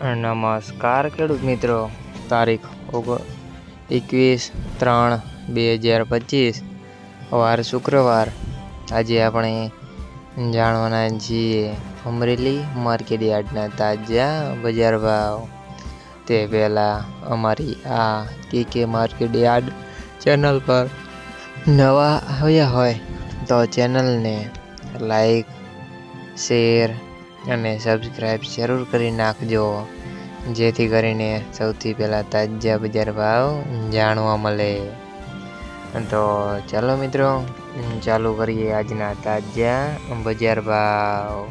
નમસ્કાર ખેડૂત મિત્રો. તારીખ ઓગ, એકવીસ ત્રણ બે હજાર પચીસ. વાર શુક્રવાર. આજે આપણે જાણવાના છીએ અમરેલી માર્કેટ યાર્ડના તાજા બજાર ભાવ. તે પહેલાં અમારી આ કે કે માર્કેટ યાર્ડ ચેનલ પર નવા આવ્યા હોય તો ચેનલને લાઈક, શેર અને સબસ્ક્રાઈબ જરૂર કરી નાખજો. જેથી કરીને સૌથી પહેલાં તાજા બજાર ભાવ જાણવા મળે. તો ચાલો મિત્રો, ચાલુ કરીએ આજના તાજા બજાર ભાવ.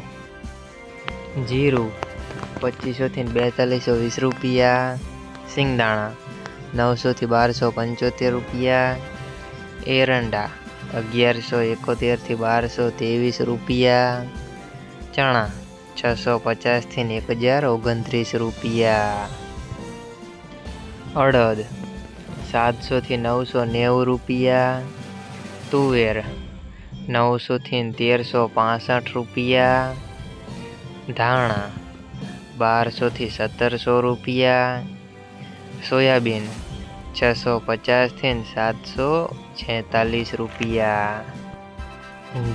જીરું પચીસોથી બેતાલીસો વીસ રૂપિયા, સિંગદાણા નવસોથી બારસો પંચોતેર રૂપિયા, એરંડા અગિયારસો એકોતેરથી બારસો ત્રેવીસ રૂપિયા, ચણા છસો પચાસથી એક હજાર ઓગણત્રીસ રૂપિયા. અડદ સાતસોથી નવસો નેવું રૂપિયા. તુવેર નવસોથી તેરસો પાસઠ રૂપિયા. ધાણા બારસોથી સત્તરસો રૂપિયા. સોયાબીન છસો પચાસથી સાતસો છેતાલીસ રૂપિયા.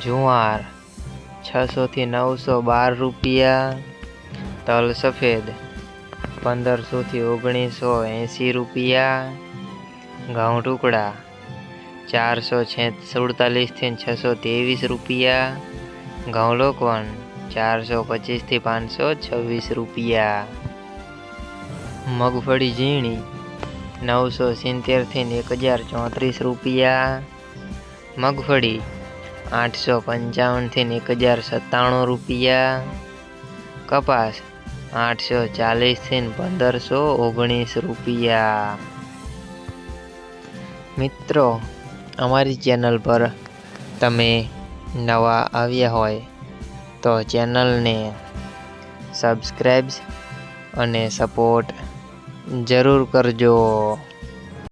જુવાર છસોથી નવસો બાર રૂપિયા. તલ સફેદ. પંદરસોથી ઓગણીસો એંસી રૂપિયા. ઘઉં ટુકડા. ચારસો છે સુડતાલીસથી છસો ત્રેવીસ રૂપિયા. ઘઉં લોકવન. ચારસો પચીસથી પાંચસો છવ્વીસ રૂપિયા. મગફળી ઝીણી. નવસો સિત્તેરથી એક હજાર ચોત્રીસ રૂપિયા. મગફળી આઠસો પંચાવનથી એક હજાર સત્તાણું રૂપિયા. કપાસ આઠસો ચાલીસથી પંદરસો ઓગણીસ રૂપિયા. મિત્રો, અમારી ચેનલ પર તમે નવા આવ્યા હોય તો ચેનલને સબસ્ક્રાઈબ્સ અને સપોર્ટ જરૂર કરજો.